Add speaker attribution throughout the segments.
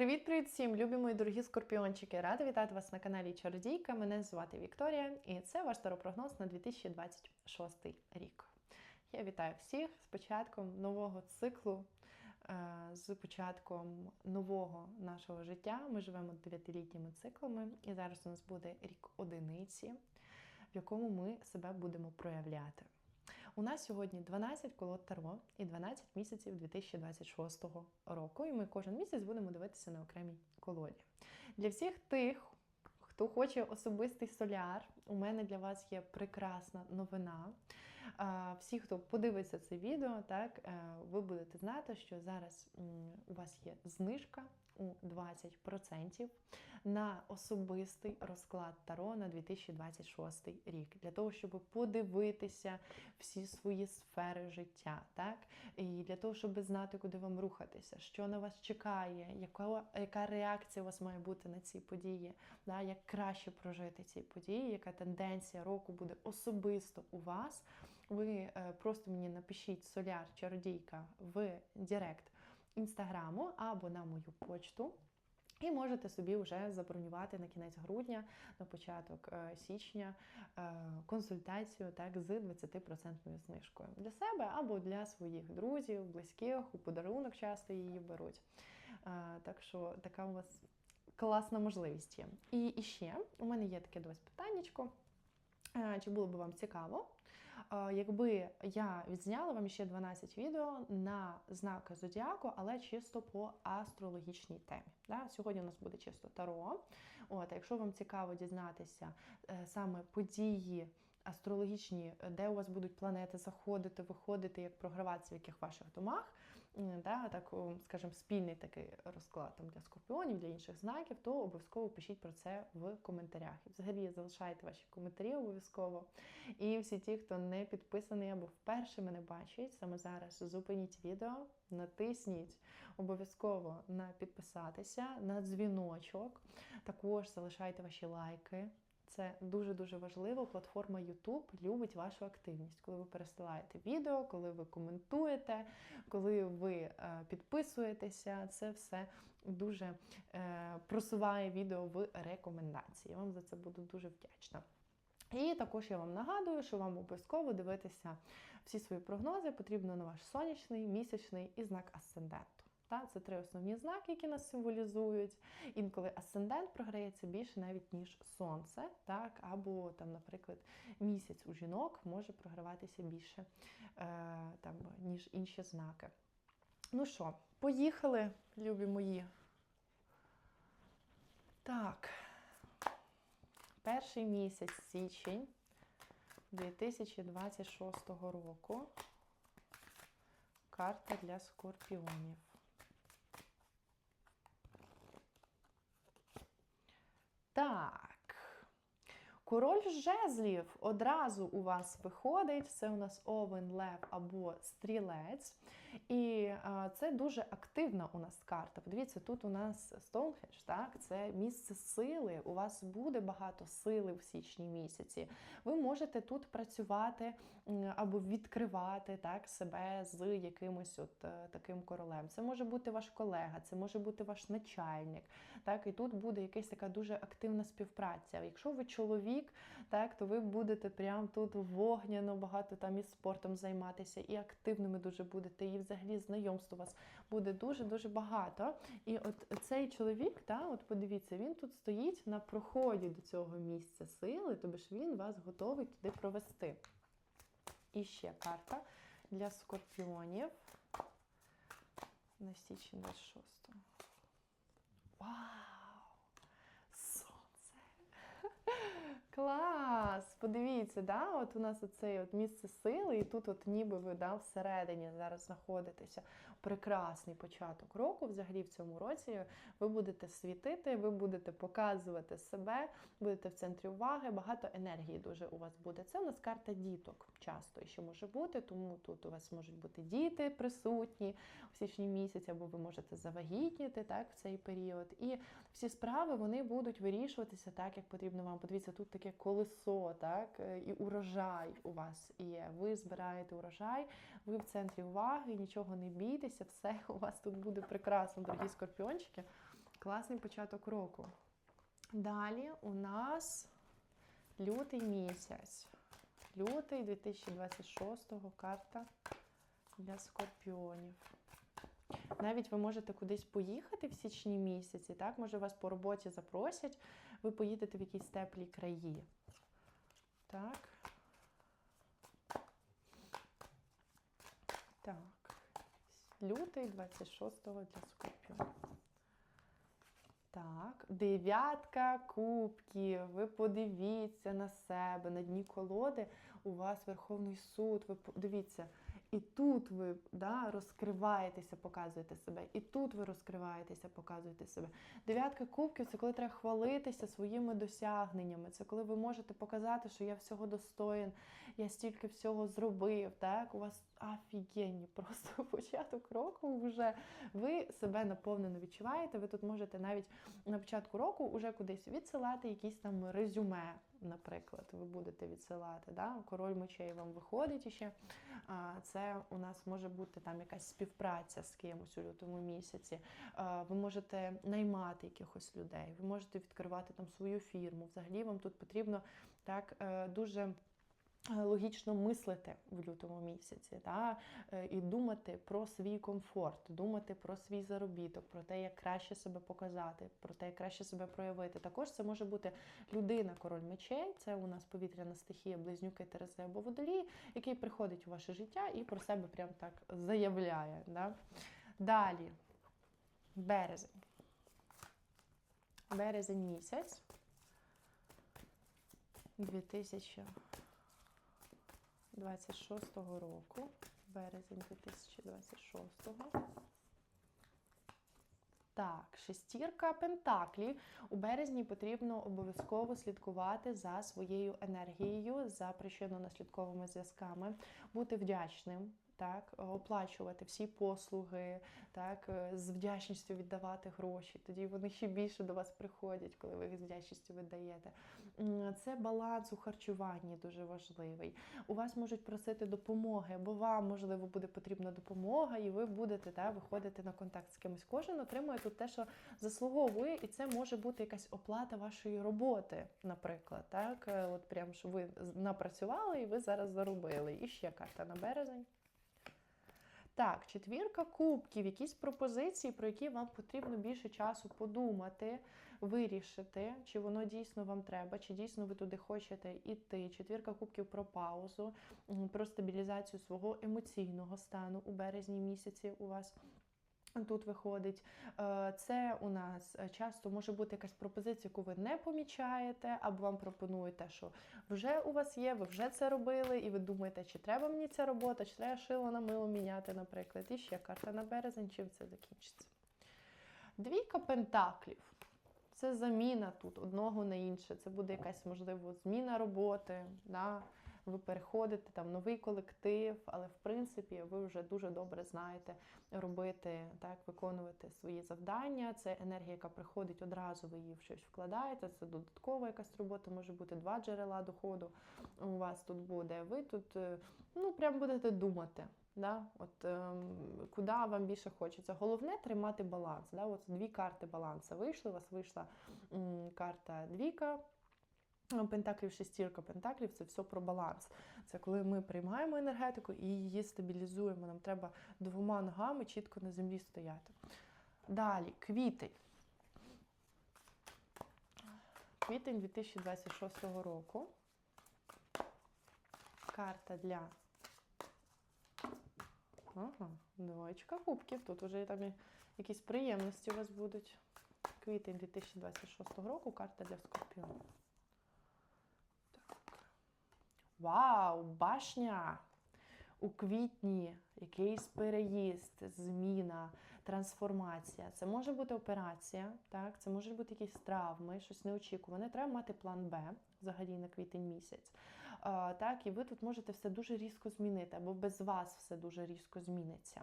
Speaker 1: Привіт-привіт всім, любі мої дорогі скорпіончики! Рада вітати вас на каналі Чародійка. Мене звати Вікторія, і це ваш таропрогноз на 2026 рік. Я вітаю всіх з початком нового циклу, е, з початком нового нашого життя. Ми живемо дев'ятилітніми циклами, і зараз у нас буде рік одиниці, в якому ми себе будемо проявляти. У нас сьогодні 12 колод Таро і 12 місяців 2026 року. І ми кожен місяць будемо дивитися на окремій колоді. Для всіх тих, хто хоче особистий соляр, у мене для вас є прекрасна новина. Всі, хто подивиться це відео, так е, ви будете знати, що зараз у вас є знижка у 20% на особистий розклад Таро на 2026 рік, для того, щоб подивитися всі свої сфери життя, так? І для того, щоб знати, куди вам рухатися, що на вас чекає, яка, яка реакція у вас має бути на ці події, да, як краще прожити ці події, яка тенденція року буде особисто у вас. Ви е, просто мені напишіть соляр чародійка в Директ інстаграму або на мою почту. І можете собі вже забронювати на кінець грудня, на початок е, січня е, консультацію так з 20% знижкою для себе або для своїх друзів, близьких, у подарунок часто її беруть. Е, Так що така у вас класна можливість є. І, ще у мене є таке до вас питаннячко. Чи було б вам цікаво, якби я відзняла вам ще 12 відео на знаки зодіаку, але чисто по астрологічній темі. Да? Сьогодні у нас буде чисто таро. От, а якщо вам цікаво дізнатися е, саме події астрологічні, де у вас будуть планети заходити, виходити, як програватися в яких ваших домах, да, так, скажімо, спільний такий розклад там, для скорпіонів, для інших знаків, то обов'язково пишіть про це в коментарях. Взагалі залишайте ваші коментарі обов'язково. І всі ті, хто не підписаний або вперше мене бачить, саме зараз зупиніть відео, натисніть обов'язково на підписатися, на дзвіночок. Також залишайте ваші лайки. Це дуже-дуже важливо. Платформа YouTube любить вашу активність, коли ви пересилаєте відео, коли ви коментуєте, коли ви е, підписуєтеся. Це все дуже е, просуває відео в рекомендації. Я вам за це буду дуже вдячна. І також я вам нагадую, що вам обов'язково дивитися всі свої прогнози потрібно на ваш сонячний, місячний і знак асценденту. Та, це три основні знаки, які нас символізують. Інколи асцендент програється більше навіть ніж сонце, так, або там, наприклад, місяць у жінок може програватися більше, е, там, ніж інші знаки. Ну що, поїхали, любі мої. Так, перший місяць січень 2026 року. Карта для скорпіонів. Так. Король жезлів одразу у вас виходить. Це у нас овен, лев або стрілець. І це дуже активна у нас карта. Подивіться, тут у нас Стоунхедж, так? це місце сили. У вас буде багато сили в січні місяці. Ви можете тут працювати або відкривати так, себе з якимось от е, таким королем. Це може бути ваш колега, це може бути ваш начальник. Так? І тут буде якась така дуже активна співпраця. Якщо ви чоловік, так, то ви будете прямо тут вогняно багато там і спортом займатися, і активними дуже будете, і взагалі знайомств у вас буде дуже-дуже багато. І от цей чоловік, та, от подивіться, він тут стоїть на проході до цього місця сили, тобі ж він вас готовий туди провести. І ще карта для скорпіонів на січень 26. Вау! Сонце! Клас! Подивіться, да? от у нас оце от місце сили, і тут от ніби ви да, всередині зараз знаходитеся. Прекрасний початок року. Взагалі в цьому році ви будете світити, ви будете показувати себе, будете в центрі уваги, багато енергії дуже у вас буде. Це у нас карта діток часто ще може бути, тому тут у вас можуть бути діти присутні в січні місяці, або ви можете завагітніти так, в цей період. І всі справи вони будуть вирішуватися так, як потрібно вам. Подивіться, тут таке колесо, так, і урожай у вас є. Ви збираєте урожай, ви в центрі уваги, нічого не бійтеся, все у вас тут буде прекрасно, дорогі скорпіончики. Класний початок року. Далі у нас лютий місяць. Лютий 2026-го карта для скорпіонів. Навіть ви можете кудись поїхати в січні місяці, так? Може, вас по роботі запросять, ви поїдете в якісь теплі краї. Так. Так. Лютий 26-го для скорпіонів. Так, дев'ятка кубків. Ви подивіться на себе, на дні колоди. У вас Верховний суд. Ви подивіться, і тут ви да, розкриваєтеся, показуєте себе, і тут ви розкриваєтеся, показуєте себе. Дев'ятка кубків це коли треба хвалитися своїми досягненнями. Це коли ви можете показати, що я всього достоїн, я стільки всього зробив. Так, у вас офігенні просто початок року вже ви себе наповнено відчуваєте. Ви тут можете навіть на початку року вже кудись відсилати якісь там резюме. Наприклад, ви будете відсилати, да? король мечей вам виходить іще. Це у нас може бути там якась співпраця з кимось у лютому місяці. Ви можете наймати якихось людей, ви можете відкривати там свою фірму. Взагалі вам тут потрібно так е, дуже. Логічно мислити в лютому місяці, да? Е, і думати про свій комфорт, думати про свій заробіток, про те, як краще себе показати, про те, як краще себе проявити. Також це може бути людина, король мечей, це у нас повітряна стихія, близнюки, терези або водолії, який приходить у ваше життя і про себе прям так заявляє. Да? Далі, березень. Березень місяць. 2000 26 року, березень 2026-го. Так, шестірка пентаклів. У березні потрібно обов'язково слідкувати за своєю енергією, за причинно-наслідковими зв'язками, бути вдячним. Так, оплачувати всі послуги, так, з вдячністю віддавати гроші. Тоді вони ще більше до вас приходять, коли ви їх з вдячністю віддаєте. Це баланс у харчуванні дуже важливий. У вас можуть просити допомоги, бо вам, можливо, буде потрібна допомога, і ви будете так, виходити на контакт з кимось. Кожен отримує тут те, що заслуговує, і це може бути якась оплата вашої роботи, наприклад. Так, от прям що ви напрацювали і ви зараз заробили. І ще карта на березень. Так, четвірка кубків, якісь пропозиції, про які вам потрібно більше часу подумати, вирішити, чи воно дійсно вам треба, чи дійсно ви туди хочете йти. Четвірка кубків про паузу, про стабілізацію свого емоційного стану у березні місяці у вас. Тут виходить, це у нас часто може бути якась пропозиція, яку ви не помічаєте, або вам пропонують те, що вже у вас є, ви вже це робили, і ви думаєте, чи треба мені ця робота, чи треба шило на мило міняти, наприклад. І ще карта на березень, чим це закінчиться. Двійка пентаклів. Це заміна тут одного на інше. Це буде якась, можливо, зміна роботи. Да? ви переходите там новий колектив, але в принципі ви вже дуже добре знаєте робити, так, виконувати свої завдання. Це енергія, яка приходить одразу, ви її в щось вкладаєте. Це додаткова якась робота, може бути два джерела доходу. У вас тут буде. Ви тут ну прям будете думати. Да? От ем, Куди вам більше хочеться. Головне тримати баланс. Да? От Дві карти балансу вийшли. У вас вийшла м, карта двіка. Пентаклів, шестірка пентаклів це все про баланс. Це коли ми приймаємо енергетику і її стабілізуємо. Нам треба двома ногами чітко на землі стояти. Далі, квітень. Квітень 2026 року. Карта для Ага, двоєчка кубків. Тут вже там якісь приємності у вас будуть. Квітень 2026 року, карта для скорпіону. Вау, башня! У квітні якийсь переїзд, зміна, трансформація. Це може бути операція, так, це можуть бути якісь травми, щось неочікуване. Треба мати план Б взагалі на квітень місяць. Так, І ви тут можете все дуже різко змінити, або без вас все дуже різко зміниться.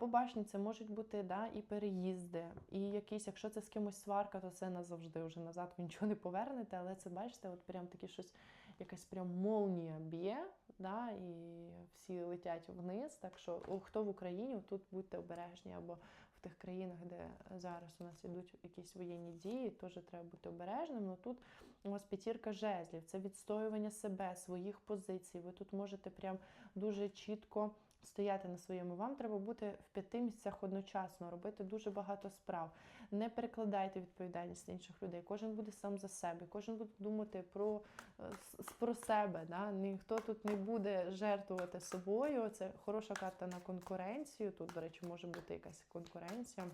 Speaker 1: По башні це можуть бути да, і переїзди, і якісь, якщо це з кимось сварка, то це назавжди вже назад ви нічого не повернете, але це бачите, от прям такі щось якась прям молнія б'є, да, і всі летять вниз. Так що хто в Україні, тут будьте обережні, або в тих країнах, де зараз у нас ідуть якісь воєнні дії, теж треба бути обережним. Ну тут у вас п'ятірка жезлів, це відстоювання себе, своїх позицій. Ви тут можете прям дуже чітко стояти на своєму. Вам треба бути в п'яти місцях одночасно, робити дуже багато справ. Не перекладайте відповідальність на інших людей. Кожен буде сам за себе, кожен буде думати про, е, про себе. Да? Ніхто тут не буде жертвувати собою. Це хороша карта на конкуренцію. Тут, до речі, може бути якась конкуренція.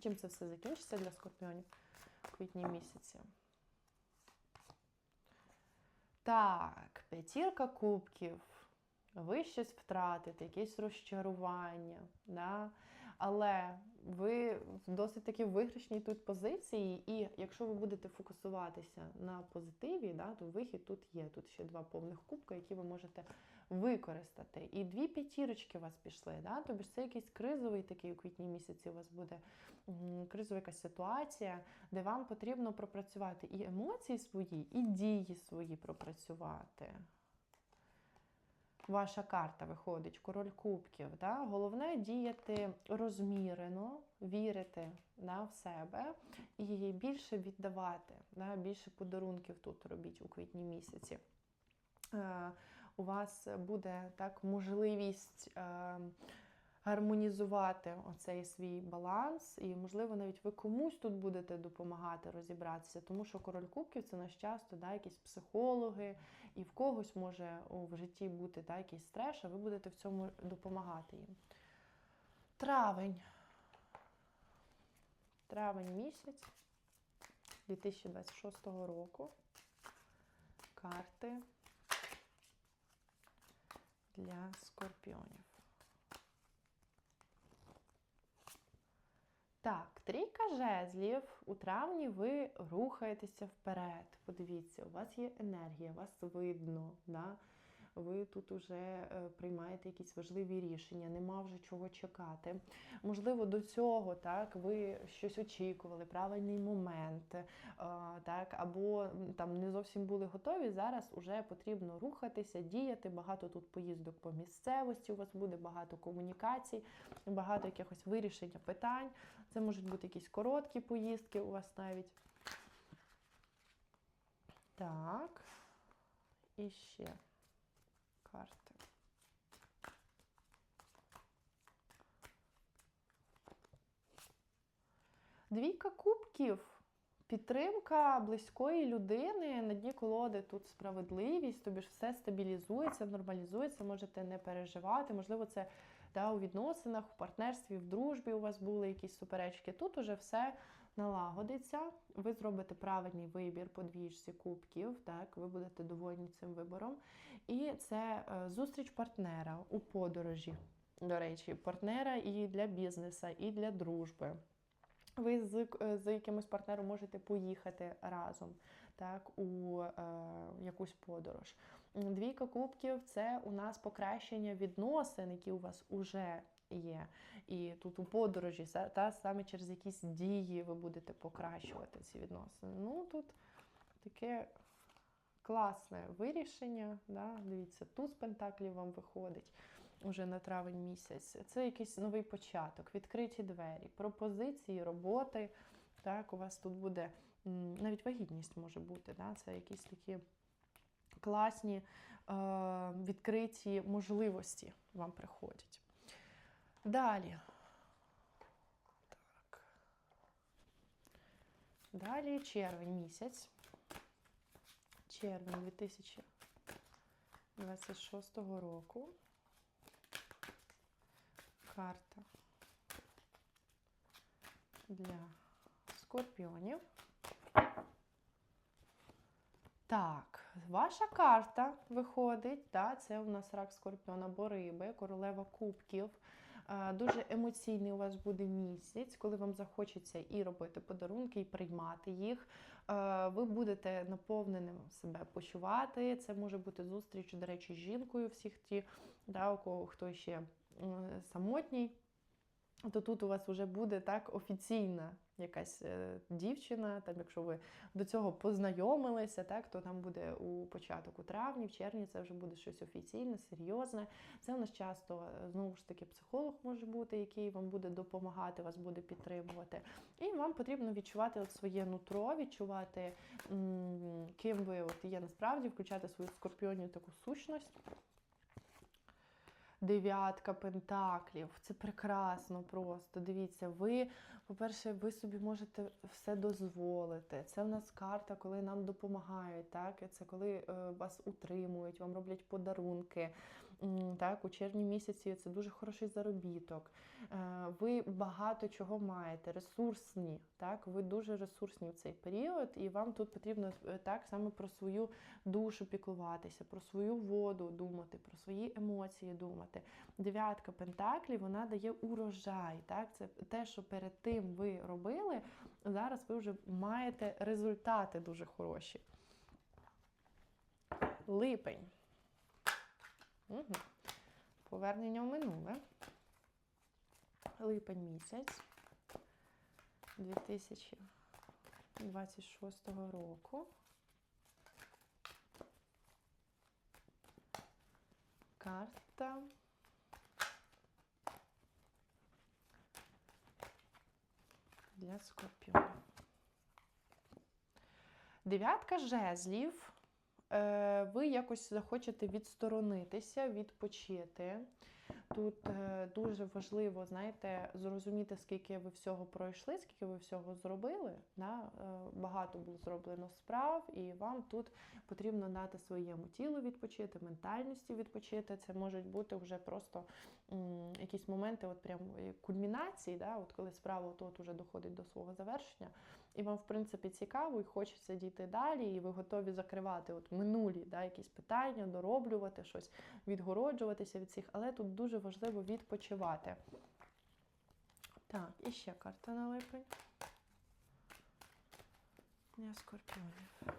Speaker 1: Чим це все закінчиться для скорпіонів в квітні місяці? Так, п'ятірка кубків. Ви щось втратите, якесь розчарування. Да? Але ви в досить таки виграшній тут позиції, і якщо ви будете фокусуватися на позитиві, да, то вихід тут є. Тут ще два повних кубка, які ви можете використати. І дві п'ятірочки у вас пішли. Да? Тобто це якийсь кризовий такий у квітні місяці у вас буде кризова якась ситуація, де вам потрібно пропрацювати і емоції свої, і дії свої пропрацювати. Ваша карта виходить, король кубків. Да? Головне діяти розмірено, вірити да, в себе і більше віддавати, да? більше подарунків тут робіть у квітні місяці. У вас буде так можливість е, гармонізувати оцей свій баланс, і, можливо, навіть ви комусь тут будете допомагати розібратися, тому що король кубків це наш часто да, якісь психологи, і в когось може в житті бути да, якийсь стрес, а ви будете в цьому допомагати їм. Травень. Травень місяць 2026 року. Карти для скорпіонів. Так, трійка жезлів. У травні ви рухаєтеся вперед. Подивіться, у вас є енергія, вас видно. Да? Ви тут вже е, приймаєте якісь важливі рішення, нема вже чого чекати. Можливо, до цього так ви щось очікували, правильний момент, е, так, або там не зовсім були готові. Зараз вже потрібно рухатися, діяти. Багато тут поїздок по місцевості. У вас буде багато комунікацій, багато якихось вирішення питань. Це можуть бути якісь короткі поїздки у вас навіть. Так. І ще карти. Двійка кубків. Підтримка близької людини на дні колоди тут справедливість, тобі ж все стабілізується, нормалізується, можете не переживати. Можливо, це да, у відносинах, в партнерстві, в дружбі у вас були якісь суперечки. Тут уже все налагодиться. Ви зробите правильний вибір по двічці кубків. Так, ви будете довольні цим вибором. І це е, зустріч партнера у подорожі. До речі, партнера і для бізнеса, і для дружби. Ви з, е, з якимось партнером можете поїхати разом так, у е, якусь подорож. Двійка кубків це у нас покращення відносин, які у вас уже є. І тут у подорожі та саме через якісь дії ви будете покращувати ці відносини. Ну тут таке класне вирішення. Да? Дивіться, туз пентаклів вам виходить уже на травень місяць. Це якийсь новий початок, відкриті двері, пропозиції, роботи. Так, у вас тут буде навіть вагітність може бути. Да? Це якісь такі класні е, відкриті можливості вам приходять. Далі. Так. Далі червень місяць. Червень 2026 року. Карта для скорпіонів. Так, ваша карта виходить. Да, це у нас рак скорпіон або риби, королева кубків. Дуже емоційний у вас буде місяць, коли вам захочеться і робити подарунки, і приймати їх. Ви будете наповненим себе почувати. Це може бути зустріч, до речі, з жінкою, всіх ті, да, у кого хто ще самотній. То тут у вас вже буде так офіційна якась е, дівчина, там, якщо ви до цього познайомилися, так, то там буде у початок у травні, в червні це вже буде щось офіційне, серйозне. Це у нас часто е, знову ж таки психолог може бути, який вам буде допомагати, вас буде підтримувати. І вам потрібно відчувати от своє нутро, відчувати, ким ви от є насправді, включати свою скорпіонію таку сущність. Дев'ятка пентаклів. Це прекрасно просто. Дивіться, ви, по-перше, ви собі можете все дозволити. Це в нас карта, коли нам допомагають. Так? Це коли е, вас утримують, вам роблять подарунки. Так, у червні місяці це дуже хороший заробіток. Е, Ви багато чого маєте, ресурсні. Так, ви дуже ресурсні в цей період, і вам тут потрібно е, так саме про свою душу піклуватися, про свою воду думати, про свої емоції думати. Дев'ятка пентаклів вона дає урожай. Так, це те, що перед тим ви робили. Зараз ви вже маєте результати дуже хороші. Липень. Угу. Повернення в минуле. Липень місяць 2026 року. Карта. Для скорпіонів. Дев'ятка жезлів. Е, Ви якось захочете відсторонитися, відпочити. Тут е, дуже важливо, знаєте, зрозуміти, скільки ви всього пройшли, скільки ви всього зробили. Да? Е, Багато було зроблено справ, і вам тут потрібно дати своєму тілу відпочити, ментальності відпочити. Це можуть бути вже просто якісь моменти, от прям кульмінації, да? от коли справа от вже доходить до свого завершення, і вам, в принципі, цікаво, і хочеться дійти далі, і ви готові закривати от минулі да, якісь питання, дороблювати щось, відгороджуватися від цих, але тут дуже важливо відпочивати. Так, і ще карта на липень. Для скорпіонів.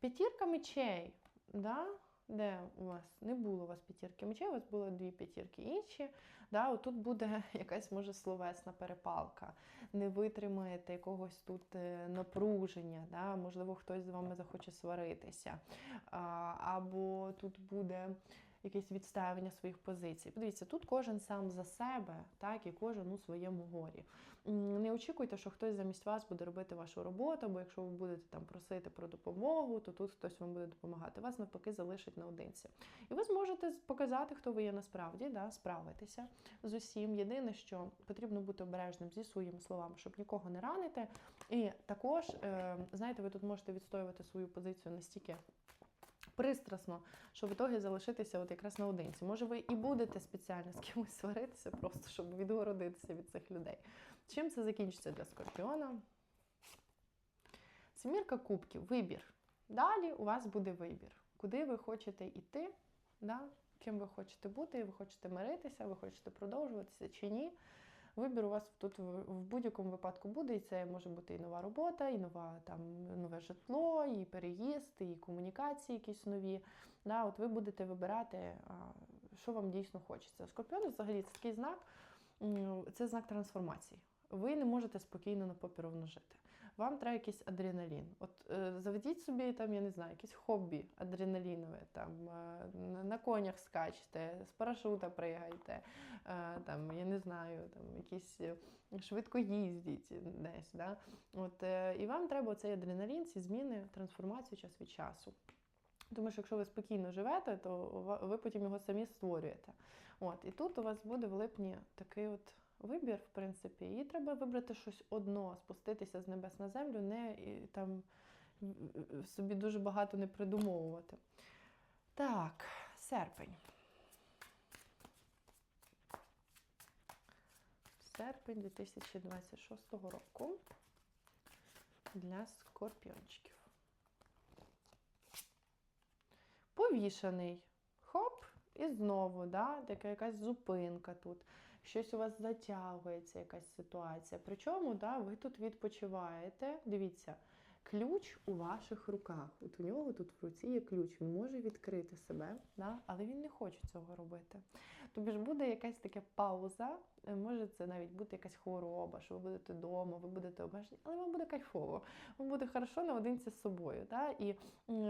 Speaker 1: П'ятірка мечей. Да? Де у вас не було у вас п'ятірки мечей, у вас було дві п'ятірки інші. Да? Отут буде якась може словесна перепалка. Не витримаєте якогось тут е, напруження, да? можливо, хтось з вами захоче сваритися. Або тут буде якесь відставлення своїх позицій. Подивіться, тут кожен сам за себе, так, і кожен у своєму горі. Не очікуйте, що хтось замість вас буде робити вашу роботу, бо якщо ви будете там просити про допомогу, то тут хтось вам буде допомагати. Вас навпаки залишить наодинці. І ви зможете показати, хто ви є насправді, да, справитися з усім. Єдине, що потрібно бути обережним зі своїми словами, щоб нікого не ранити. І також, е, знаєте, ви тут можете відстоювати свою позицію настільки пристрасно, що в ітогі залишитися от якраз наодинці. Може, ви і будете спеціально з кимось сваритися, просто щоб відгородитися від цих людей. Чим це закінчиться для скорпіона? Семірка кубків, вибір. Далі у вас буде вибір, куди ви хочете йти, да? ким ви хочете бути, ви хочете миритися, ви хочете продовжуватися чи ні. Вибір у вас тут в будь-якому випадку буде, і це може бути і нова робота, і нова, там, нове житло, і переїзд, і комунікації якісь нові. Да, от ви будете вибирати, що вам дійсно хочеться. Скорпіон взагалі це такий знак, це знак трансформації. Ви не можете спокійно на попіровно жити. Вам треба якийсь адреналін. От е, заведіть собі там, я не знаю, якесь хобі адреналінове, там е, на- конях скачете, з парашута пригайте, е, там, я не знаю, там якісь швидко їздіть десь. Да? От, і вам треба цей адреналін, ці зміни, трансформацію час від часу. Тому що якщо ви спокійно живете, то ви потім його самі створюєте. От, і тут у вас буде в липні такий от вибір, в принципі, і треба вибрати щось одно, спуститися з небес на землю, не і, там собі дуже багато не придумовувати. Так, серпень. Серпень 2026 року для скорпіончиків. Повішаний. Хоп, і знову, да, така якась зупинка тут. Щось у вас затягується, якась ситуація. Причому да, ви тут відпочиваєте. Дивіться, ключ у ваших руках. От у нього тут в руці є ключ. Він може відкрити себе, да, але він не хоче цього робити. Тобі ж буде якась така пауза, е, може це навіть бути якась хвороба, що ви будете вдома, ви будете обмежені, але вам буде кайфово, вам буде хорошо наодинці з собою. Да? І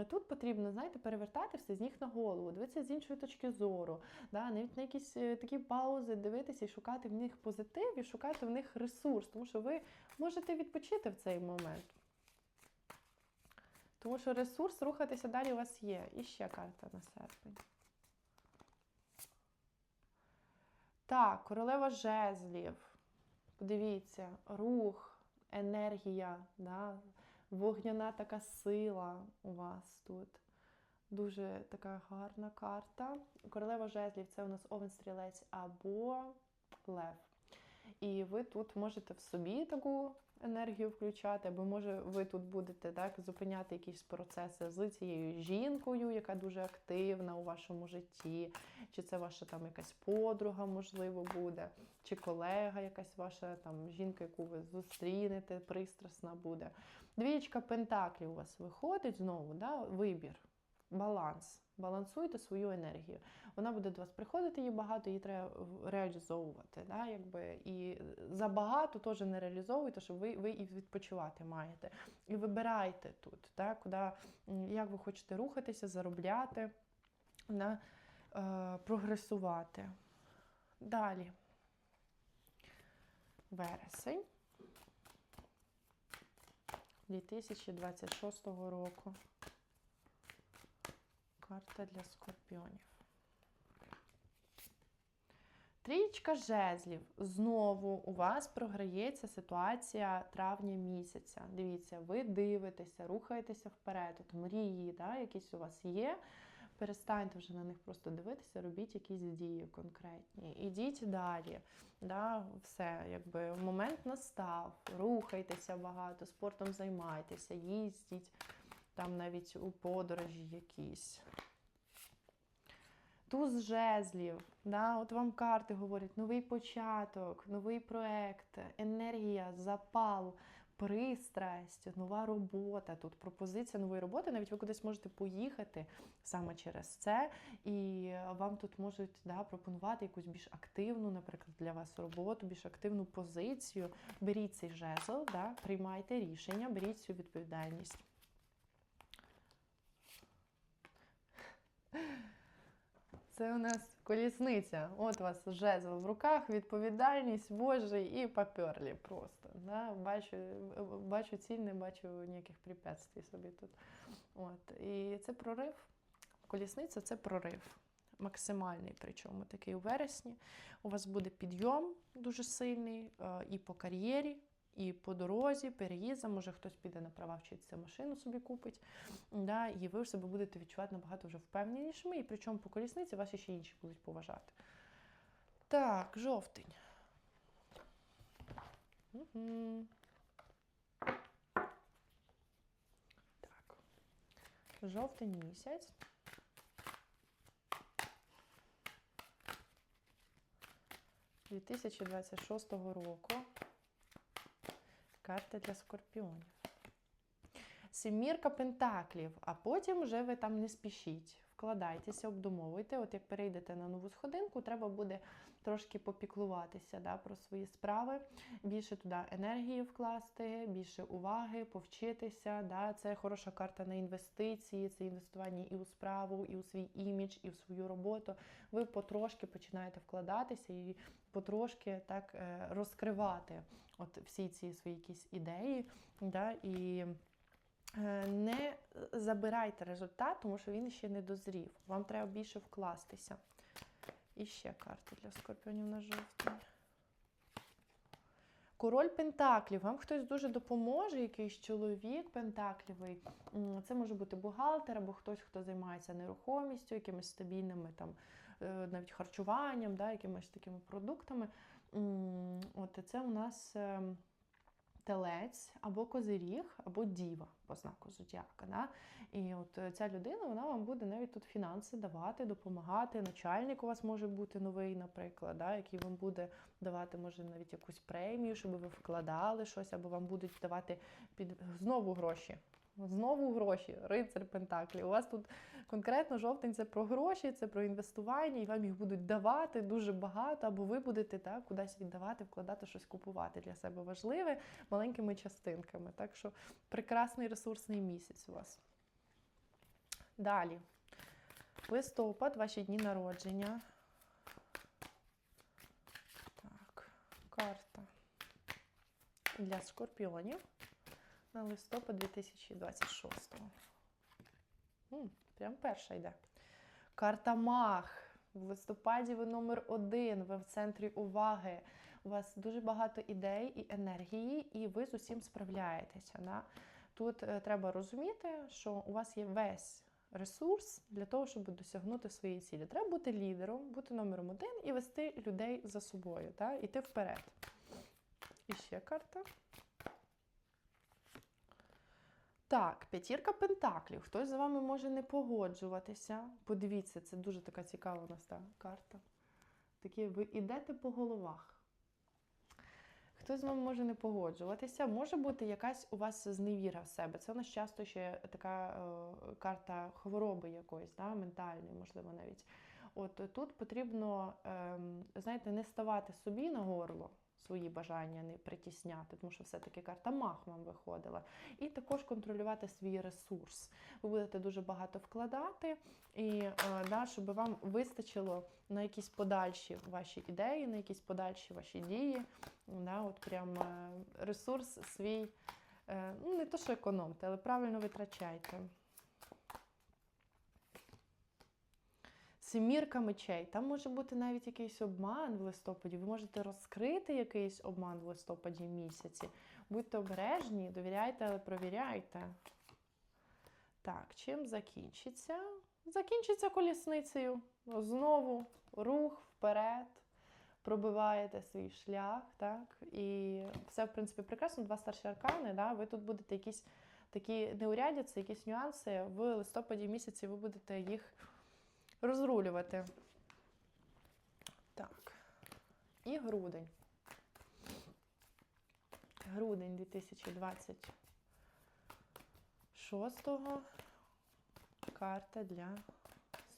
Speaker 1: тут потрібно, знаєте, перевертати все з ніг на голову, дивитися з іншої точки зору, да? навіть на якісь е, такі паузи дивитися і шукати в них позитив, і шукати в них ресурс, тому що ви можете відпочити в цей момент. Тому що ресурс рухатися далі у вас є. І ще карта на серпень. Так, королева жезлів. Подивіться, рух, енергія, да? вогняна така сила у вас тут. Дуже така гарна карта. Королева жезлів це у нас овен стрілець або лев. І ви тут можете в собі таку енергію включати, або може ви тут будете так зупиняти якісь процеси з цією жінкою, яка дуже активна у вашому житті, чи це ваша там якась подруга, можливо, буде, чи колега, якась ваша там жінка, яку ви зустрінете, пристрасна буде. Двієчка пентаклів у вас виходить знову, да? вибір, баланс. Балансуйте свою енергію. Вона буде до вас приходити, її багато, її треба реалізовувати. Да? Якби, і забагато теж не реалізовуйте, щоб ви, ви і відпочивати маєте. І вибирайте тут, да? Куди, як ви хочете рухатися, заробляти, да? е, прогресувати. Далі. Вересень 2026 року. Карта для скорпіонів. Трієчка жезлів. Знову у вас програється ситуація травня місяця. Дивіться, ви дивитеся, рухаєтеся вперед. От мрії, да, якісь у вас є. Перестаньте вже на них просто дивитися, робіть якісь дії конкретні. Ідіть далі. Да, Все, якби момент настав, рухайтеся багато, спортом займайтеся, їздіть там навіть у подорожі якісь. Туз жезлів, да, от вам карти говорять, новий початок, новий проект, енергія, запал, пристрасть, нова робота. Тут пропозиція нової роботи. Навіть ви кудись можете поїхати саме через це, і вам тут можуть да, пропонувати якусь більш активну, наприклад, для вас роботу, більш активну позицію. Беріть цей жезл, да, приймайте рішення, беріть цю відповідальність. Це у нас колісниця. От у вас жезл в руках, відповідальність Божий і паперлі просто. Да? Бачу, бачу ціль, не бачу ніяких препятствий собі тут. От. І це прорив. Колісниця це прорив. Максимальний, причому такий у вересні. У вас буде підйом дуже сильний е, і по кар'єрі, і по дорозі, переїздам, може хтось піде на права вчитися, машину собі купить. Да, і ви в себе будете відчувати набагато вже впевненішими, і причому по колісниці вас ще інші будуть поважати. Так, жовтень. Так. Жовтень місяць. Дві 2026 року. Карта для скорпіонів. Сімірка пентаклів, а потім вже ви там не спішіть. Вкладайтеся, обдумовуйте. От як перейдете на нову сходинку, треба буде трошки попіклуватися да, про свої справи, більше туди енергії вкласти, більше уваги, повчитися. Да. Це хороша карта на інвестиції, це інвестування і у справу, і у свій імідж, і у свою роботу. Ви потрошки починаєте вкладатися і потрошки так е, розкривати от всі ці свої якісь ідеї. Да, і не забирайте результат, тому що він ще не дозрів. Вам треба більше вкластися. І ще карти для скорпіонів на жовтень. Король Пентаклів. Вам хтось дуже допоможе, якийсь чоловік пентаклівий. Це може бути бухгалтер або хтось, хто займається нерухомістю, якимись стабільними там, е, навіть харчуванням, да, якимись такими продуктами. От це у нас е, телець або козиріг, або діва по знаку зодіака. Да? І от е, ця людина вона вам буде навіть тут фінанси давати, допомагати. Начальник у вас може бути новий, наприклад, да? який вам буде давати, може, навіть якусь премію, щоб ви вкладали щось, або вам будуть давати під знову гроші. Знову гроші, рицар Пентаклі. У вас тут конкретно жовтень це про гроші, це про інвестування, і вам їх будуть давати дуже багато, або ви будете так, кудись віддавати, вкладати щось купувати для себе важливе маленькими частинками. Так що прекрасний ресурсний місяць у вас. Далі. Листопад, ваші дні народження. Так, карта для скорпіонів на листопад 2026. М, Прям перша йде. Карта Мах. В листопаді ви номер один, ви в центрі уваги. У вас дуже багато ідей і енергії, і ви з усім справляєтеся. Да? Тут е, треба розуміти, що у вас є весь ресурс для того, щоб досягнути своєї цілі. Треба бути лідером, бути номером один і вести людей за собою, та? іти вперед. І ще карта. Так, п'ятірка пентаклів. Хтось з вами може не погоджуватися. Подивіться, це дуже така цікава у нас та карта. Такі ви йдете по головах. Хтось з вами може не погоджуватися, може бути якась у вас зневіра в себе. Це у нас часто ще така е, карта хвороби якоїсь, да, ментальної, можливо, навіть. От тут потрібно, е, знаєте, не ставати собі на горло, свої бажання не притісняти, тому що все-таки карта мах вам виходила. І також контролювати свій ресурс. Ви будете дуже багато вкладати, і е, да, щоб вам вистачило на якісь подальші ваші ідеї, на якісь подальші ваші дії. Да, от прям е, ресурс свій, е, ну не то, що економте, але правильно витрачайте. Семірка мечей. Там може бути навіть якийсь обман в листопаді. Ви можете розкрити якийсь обман в листопаді місяці. Будьте обережні, довіряйте, але провіряйте. Так, чим закінчиться? Закінчиться колісницею. Знову рух вперед. Пробиваєте свій шлях, так? І все, в принципі, прекрасно. Два старші аркани. Да? Ви тут будете якісь такі неурядиці, якісь нюанси. В листопаді місяці ви будете їх розрулювати. Так. І грудень. Грудень 2026 карта для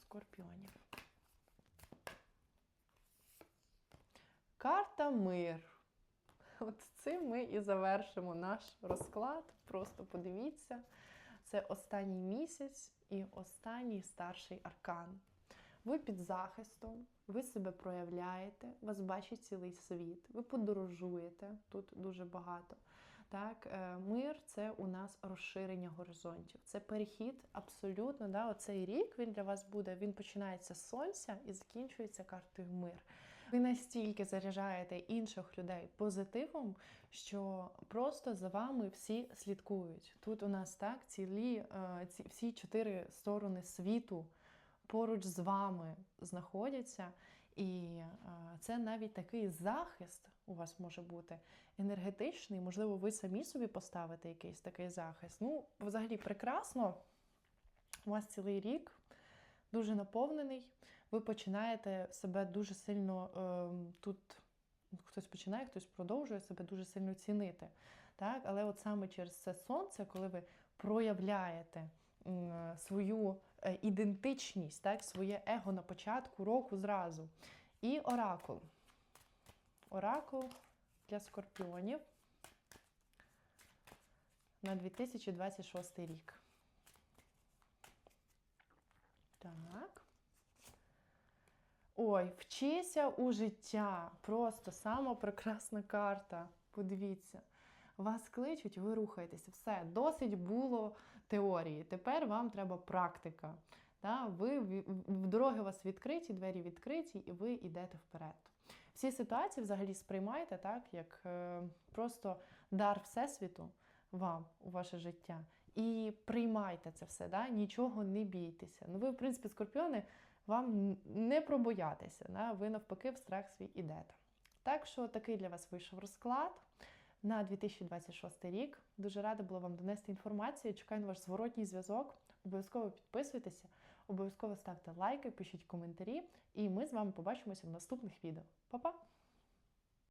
Speaker 1: скорпіонів. Карта мир. От цим ми і завершимо наш розклад. Просто подивіться. Це останній місяць і останній старший аркан. Ви під захистом, ви себе проявляєте, вас бачить цілий світ, ви подорожуєте, тут дуже багато. Так, е, Мир це у нас розширення горизонтів. Це перехід абсолютно. Да, Оцей рік він для вас буде, він починається з сонця і закінчується картою мир. Ви настільки заряджаєте інших людей позитивом, що просто за вами всі слідкують. Тут у нас так цілі е, ці всі чотири сторони світу поруч з вами знаходяться, і е, це навіть такий захист у вас може бути енергетичний. Можливо, ви самі собі поставите якийсь такий захист. Ну, взагалі, прекрасно. У вас цілий рік дуже наповнений. Ви починаєте себе дуже сильно е, тут. Хтось починає, хтось продовжує себе дуже сильно цінити. Так? Але от саме через це сонце, коли ви проявляєте свою ідентичність, так? своє его на початку року зразу. І оракул. Оракул для скорпіонів на 2026 рік. Так. Ой, вчися у життя. Просто сама прекрасна карта. Подивіться. Вас кличуть, ви рухаєтеся. Все, досить було теорії. Тепер вам треба практика. Да? Ви дороги у вас відкриті, двері відкриті, і ви йдете вперед. Всі ситуації взагалі сприймайте так, як е, просто дар Всесвіту вам у ваше життя. І приймайте це все, да? нічого не бійтеся. Ну, ви, в принципі, скорпіони, вам не пробоятися, да? ви навпаки в страх свій ідете. Так що такий для вас вийшов розклад на 2026 рік. Дуже рада була вам донести інформацію. Чекаю на ваш зворотній зв'язок. Обов'язково підписуйтеся, обов'язково ставте лайки, пишіть коментарі, і ми з вами побачимося в наступних відео. Па-па!